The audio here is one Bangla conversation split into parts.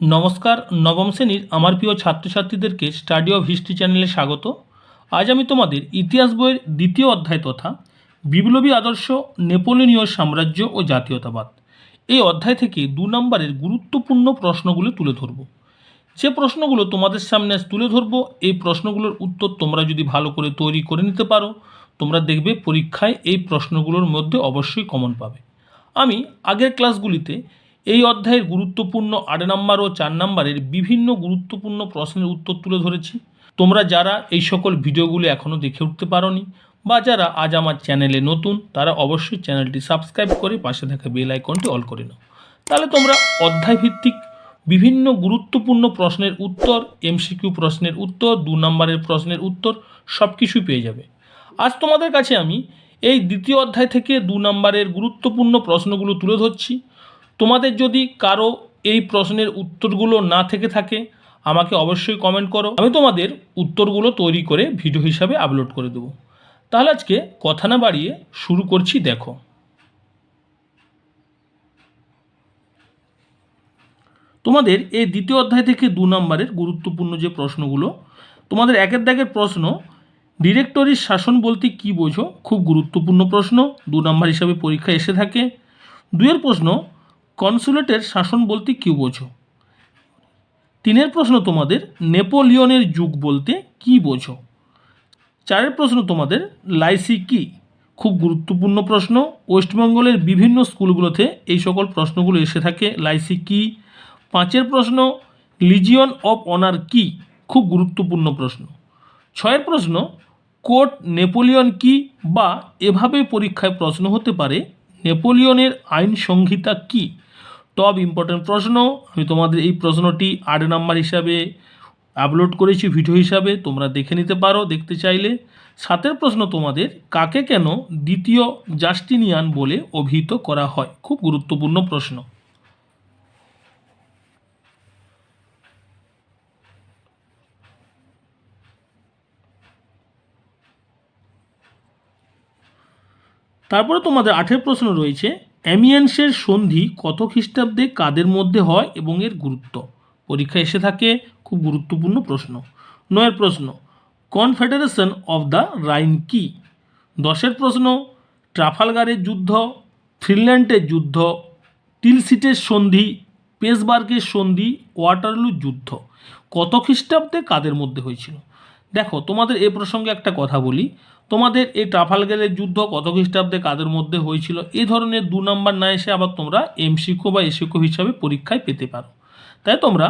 নমস্কার, নবম শ্রেণির আমার প্রিয় ছাত্রছাত্রীদেরকে স্টাডি অফ হিস্ট্রি চ্যানেলে স্বাগত। আজ আমি তোমাদের ইতিহাস বইয়ের দ্বিতীয় অধ্যায় তথা বিপ্লবী আদর্শ, নেপোলিয়নীয় সাম্রাজ্য ও জাতীয়তাবাদ। এই অধ্যায় থেকে দু নম্বরের গুরুত্বপূর্ণ প্রশ্নগুলো তুলে ধরব। যে প্রশ্নগুলো তোমাদের সামনে তুলে ধরব, এই প্রশ্নগুলোর উত্তর তোমরা যদি ভালো করে তৈরি করে নিতে পারো, তোমরা দেখবে পরীক্ষায় এই প্রশ্নগুলোর মধ্যে অবশ্যই কমন পাবে। আমি আগের ক্লাসগুলিতে এই অধ্যায়ের গুরুত্বপূর্ণ আট নম্বর ও চার নম্বরের বিভিন্ন গুরুত্বপূর্ণ প্রশ্নের উত্তর তুলে ধরেছি। তোমরা যারা এই সকল ভিডিওগুলি এখনও দেখে উঠতে পারোনি বা যারা আজ আমার চ্যানেলে নতুন, তারা অবশ্যই চ্যানেলটি সাবস্ক্রাইব করে পাশে থাকা বেল আইকনটি অল করে নাও। তাহলে তোমরা অধ্যায় ভিত্তিক বিভিন্ন গুরুত্বপূর্ণ প্রশ্নের উত্তর, এমসিকিউ প্রশ্নের উত্তর, দু নম্বরের প্রশ্নের উত্তর সব কিছুই পেয়ে যাবে। আজ তোমাদের কাছে আমি এই দ্বিতীয় অধ্যায় থেকে দু নম্বরের গুরুত্বপূর্ণ প্রশ্নগুলো তুলে ধরছি। তোমাদের যদি কারও এই প্রশ্নের উত্তরগুলো না থেকে থাকে, আমাকে অবশ্যই কমেন্ট করো। আমি তোমাদের উত্তরগুলো তৈরি করে ভিডিও হিসাবে আপলোড করে দেবো। তাহলে আজকে কথা না বাড়িয়ে শুরু করছি, দেখো। তোমাদের এই দ্বিতীয় অধ্যায় থেকে দু নম্বরের গুরুত্বপূর্ণ যে প্রশ্নগুলো, তোমাদের একের দাগের প্রশ্ন, ডিরেক্টরির শাসন বলতে কি বোঝো? খুব গুরুত্বপূর্ণ প্রশ্ন, দু নম্বর হিসাবে পরীক্ষা এসে থাকে। দুয়ের প্রশ্ন কনসুলেটের শাসন বলতে কি বোঝো? তিনের প্রশ্ন তোমাদের, নেপোলিয়নের যুগ বলতে কি বোঝো? চারের প্রশ্ন তোমাদের, লাইসি কি? খুব গুরুত্বপূর্ণ প্রশ্ন। ওয়েস্টবেঙ্গলের বিভিন্ন স্কুলগুলোতে এই সকল প্রশ্নগুলো এসে থাকে, লাইসি কি? পাঁচের প্রশ্ন, লিজিয়ন অফ অনার কি? খুব গুরুত্বপূর্ণ প্রশ্ন। ছয়ের প্রশ্ন, কোর্ট নেপোলিয়ন কি বা এভাবে পরীক্ষায় প্রশ্ন হতে পারে, নেপোলিয়নের আইন সংহিতা কি? টপ ইম্পর্টেন্ট প্রশ্ন। আমি তোমাদের এই প্রশ্নটি আট নাম্বার হিসাবে আপলোড করেছি ভিডিও হিসাবে, তোমরা দেখে নিতে পারো, দেখতে চাইলে। সাতের প্রশ্ন তোমাদের, কাকে কেন দ্বিতীয় জাস্টিনিয়ান বলে অভিহিত করা হয়? খুব গুরুত্বপূর্ণ প্রশ্ন। তারপরে তোমাদের আঠের প্রশ্ন রয়েছে অ্যামিয়েন্সের সন্ধি কত খ্রিস্টাব্দে কাদের মধ্যে হয় এবং এর গুরুত্ব? পরীক্ষা এসে থাকে খুব গুরুত্বপূর্ণ প্রশ্ন। নয়ের প্রশ্ন, কনফেডারেশন অফ দ্য রাইন কি? দশের প্রশ্ন, ট্রাফালগারের যুদ্ধ, ফিনল্যান্ডের যুদ্ধ, টিলসিটের সন্ধি, পেসবার্গের সন্ধি, ওয়াটারলু যুদ্ধ। কত খ্রিস্টাব্দে কাদের মধ্যে হয়েছিল? দেখো, তোমাদের এ প্রসঙ্গে একটা কথা বলি। তোমাদের এই ট্রাফালগারের যুদ্ধ কত খ্রিস্টাব্দে কাদের মধ্যে হয়েছিল এই ধরনের দু নম্বর না এসে আবার তোমরা এমসিকো বা এসিকো হিসাবে পরীক্ষায় পেতে পারো। তাই তোমরা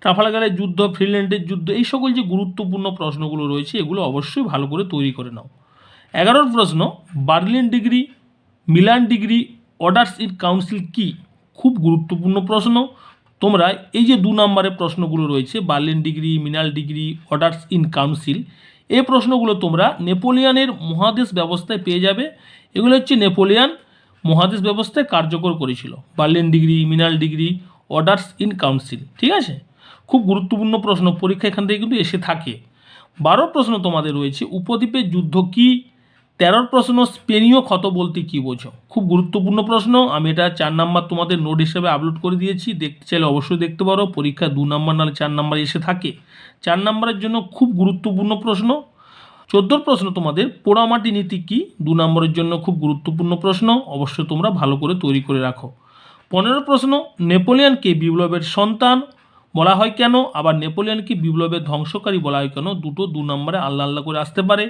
ট্রাফালগারের যুদ্ধ, ফিনল্যান্ডের যুদ্ধ, এই সকল যে গুরুত্বপূর্ণ প্রশ্নগুলো রয়েছে, এগুলো অবশ্যই ভালো করে তৈরি করে নাও। এগারোর প্রশ্ন, Berlin decree, Milan decree, orders in council কি? খুব গুরুত্বপূর্ণ প্রশ্ন। তোমরা এই যে দু নম্বরের প্রশ্নগুলো রয়েছে, Berlin decree, Milan decree, orders in council এই প্রশ্নগুলো তোমরা নেপোলিয়ানের মহাদেশ ব্যবস্থায় পেয়ে যাবে। এগুলো হচ্ছে নেপোলিয়ান মহাদেশ ব্যবস্থায় কার্যকর করেছিল। Berlin decree, Milan decree, orders in council, ঠিক আছে? খুব গুরুত্বপূর্ণ প্রশ্ন, পরীক্ষা এখান থেকে কিন্তু এসে থাকে। বারো প্রশ্ন তোমাদের রয়েছে, উপদ্বীপের যুদ্ধ কি তেরোর প্রশ্ন, স্পেনীয় ক্ষত বলতে কী বোঝো? খুব গুরুত্বপূর্ণ প্রশ্ন, আমি এটা চার নাম্বার তোমাদের নোট হিসেবে আপলোড করে দিয়েছি, দেখতে চাইলে অবশ্যই দেখতে পারো, পরীক্ষা দু নাম্বার নাহলে চার নাম্বার এসে থাকে। চার নাম্বারের জন্য খুব গুরুত্বপূর্ণ প্রশ্ন। চোদ্দোর প্রশ্ন তোমাদের, পোড়ামাটি নীতি কি? দু নম্বরের জন্য খুব গুরুত্বপূর্ণ প্রশ্ন, অবশ্যই তোমরা ভালো করে তৈরি করে রাখো। পনেরো প্রশ্ন নেপোলিয়ানকে বিপ্লবের সন্তান? বলা হয় কেন? আবার নেপোলিয়ানকে বিপ্লবের ধ্বংসকারী বলা হয় কেন? দুটো দু নম্বরে আল্লাহ আল্লাহ করে আসতে পারে।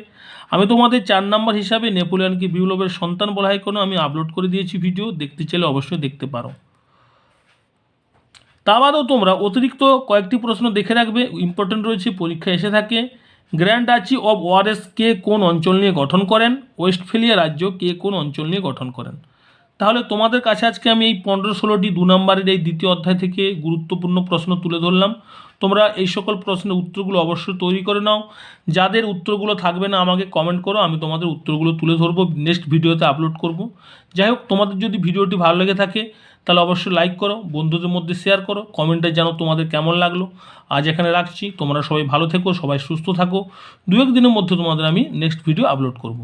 আমি তোমাদের চার নম্বর হিসাবে নেপোলিয়ানকে বিপ্লবের সন্তান বলা হয় কেন? আমি আপলোড করে দিয়েছি ভিডিও দেখতে চাইলে অবশ্যই দেখতে পারো। তা বাদেও তোমরা অতিরিক্ত কয়েকটি প্রশ্ন দেখে রাখবে ইম্পর্টেন্ট রয়েছে, পরীক্ষা এসে থাকে। গ্র্যান্ড ডাচি অব ওয়ারেস কে কোন অঞ্চল নিয়ে গঠন করেন? ওয়েস্টফেলিয়া রাজ্য কে কোন অঞ্চল নিয়ে গঠন করেন? তাহলে তোমাদের কাছে আজকে আমি এই পনেরো ষোলোটি দু নম্বরের এই দ্বিতীয় অধ্যায় থেকে গুরুত্বপূর্ণ প্রশ্ন তুলে ধরলাম। তোমরা এই সকল প্রশ্নের উত্তরগুলো অবশ্যই তৈরি করে নাও। যাদের উত্তরগুলো থাকবে না আমাকে কমেন্ট করো, আমি তোমাদের উত্তরগুলো তুলে ধরবো। নেক্সট ভিডিওতে আপলোড করব। যাই হোক, তোমাদের যদি ভিডিওটি ভালো লেগে থাকে, তাহলে অবশ্যই লাইক করো, বন্ধুদের মধ্যে শেয়ার করো কমেন্টে জানো তোমাদের কেমন লাগল। আজ এখানে রাখছি। তোমরা সবাই ভালো থেকো, সবাই সুস্থ থাকো। দু এক দিনের মধ্যে তোমাদের আমি নেক্সট ভিডিও আপলোড করব।